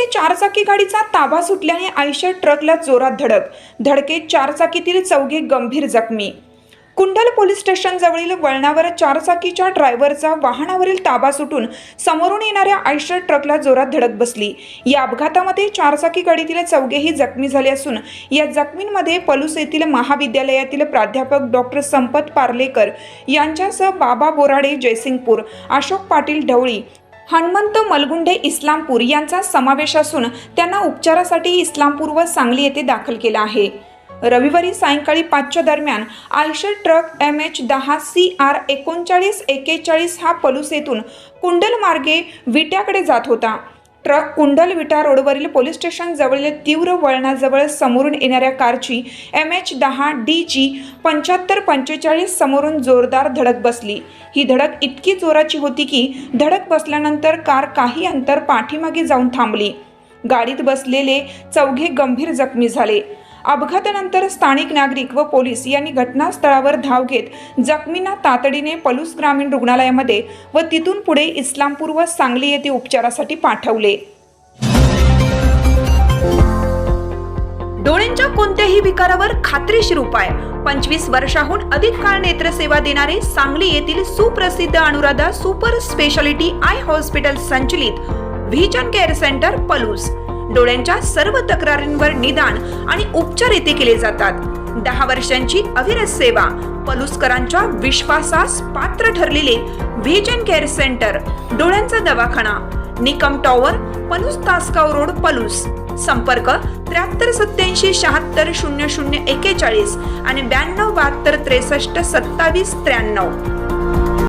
येथे चारचाकी गाडीचा ताबा सुटल्याने आयशर ट्रकला जोरात धडक. धडकेत चारचाकीतील चौघे गंभीर जखमी. कुंडल पोलीस स्टेशनजवळील वळणावर चारचाकीच्या ड्रायव्हरचा वाहनावरील ताबा सुटून समोरून येणाऱ्या आयशर ट्रकला जोरात धडक बसली. या अपघातामध्ये चारचाकी गाडीतील चौघेही जखमी झाले असून या जखमींमध्ये पलूस येथील महाविद्यालयातील प्राध्यापक डॉक्टर संपत पार्लेकर यांच्यासह बाबा बोराडे जयसिंगपूर अशोक पाटील ढवळी हनुमंत मलगुंडे इस्लामपूर यांचा समावेश असून त्यांना उपचारासाठी इस्लामपूर व सांगली येथे दाखल केलं आहे. रविवारी सायंकाळी पाचच्या दरम्यान आयशर ट्रक एम एच दहा सी आर एकोणचाळीस एकेचाळीस हा पलूस येथून कुंडल मार्गे विट्याकडे जात होता. ट्रक कुंडल विटा रोडवरील पोलीस स्टेशन जवळील तीव्र वळणाजवळ समोरून येणाऱ्या कारची एम एच दहा डी जी पंच्याहत्तर पंचेचाळीस समोरून जोरदार धडक बसली. ही धडक इतकी जोराची होती की धडक बसल्यानंतर कार काही अंतर पाठीमागे जाऊन थांबली. गाडीत बसलेले चौघे गंभीर जखमी झाले. अपघातानंतर स्थानिक नागरिक व पोलीस यांनी घटनास्थळावर धाव घेत जखमींना तातडीने पलूस ग्रामीण रुग्णालयामध्ये व तिथून पुढे इस्लामपूर व सांगली येथे उपचारासाठी पाठवले. डोळ्यांच्या कोणत्याही विकारावर खात्रीशीर उपाय. पंचवीस वर्षाहून अधिक काळ नेत्रसेवा देणारे सांगली येथील सुप्रसिद्ध Anuradha super speciality eye hospital संचलित व्हिजन केअर सेंटर पलूस. डोळ्यांच्या सर्व तक्रारींवर निदान आणि उपचार येथे केले जातात. दहा वर्षांची अविरत सेवा पलुसकरांच्या विश्वासास पात्र ठरलेले व्हिजन केअर सेंटर डोळ्यांचा दवाखाना निकम टॉवर पलूस तासगाव रोड पलूस. संपर्क त्र्याहत्तर सत्याऐंशी शहात्तर शून्य शून्य एक्केचाळीस आणि ब्याण्णव बहात्तर त्रेसष्ट सत्तावीस त्र्याण्णव.